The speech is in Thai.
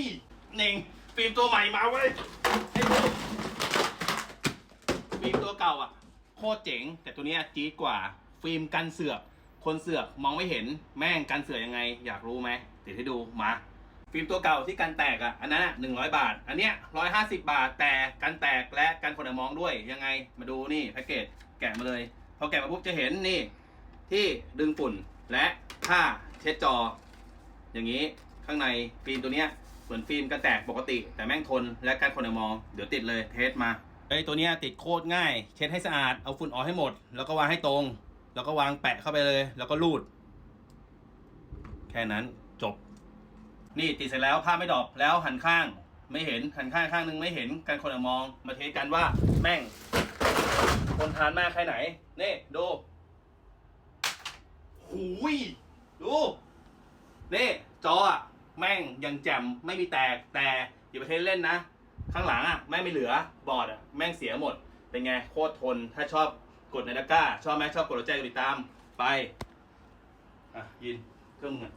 ยเน่งฟิล์มตัวใหม่มาเว้ยให้ดูฟิล์มตัวเก่าอะ โคตรเจ๋ง แต่ตัวเนี้ยจี๊ดกว่า ฟิล์มกันเสือกคนเสือกมองไม่เห็นแม่งกันเสือกยังไง อยากรู้ไหมติดให้ดูมาฟิล์มตัวเก่าที่กันแตกอะอันนั้นหนึ่งร้อยบาท อันเนี้ยร้อยห้าสิบาทแต่กันแตกและกันคนมองด้วยยังไงมาดูนี่แพ็กเกจแกะมาเลยพอแกะมาปุ๊บจะเห็นนี่ ที่ดึงฝุ่นและผ้าเช็ดจอ อย่างนี้ ข้างในฟิล์มตัวเนี้ยเหมือนฟิล์มกันแตกปกติ แต่แม่งทนและกันคนมองเดี๋ยวติดเลยเทสมาไอ้ตัวเนี้ยติดโคตรง่าย เช็ดให้สะอาดเอาฝุ่นออกให้หมด แล้วก็วางให้ตรง แล้วก็วางแปะเข้าไปเลย แล้วก็รูด แค่นั้นจบ นี่ติดเสร็จแล้วผ้าไม่ดอปแล้วหันข้าง ไม่เห็นหันข้างข้างนึงไม่เห็นกันคนมอง มาเทสกันว่าแม่งคนทานมากแค่ไหนนี่ดูหูยดูนี่จออะ แม่งยังแจ่มไม่มีแตกแต่อย่าไปเทสเล่นนะ ข้างหลังอะแม่งไม่เหลือบอร์ดอะแม่งเสียหมด เป็นไงโคตรทนถ้าชอบกดในตะกร้า ชอบไหมชอบกดหัวใจกดติดตามไปอะยินเครื่องมึงอะ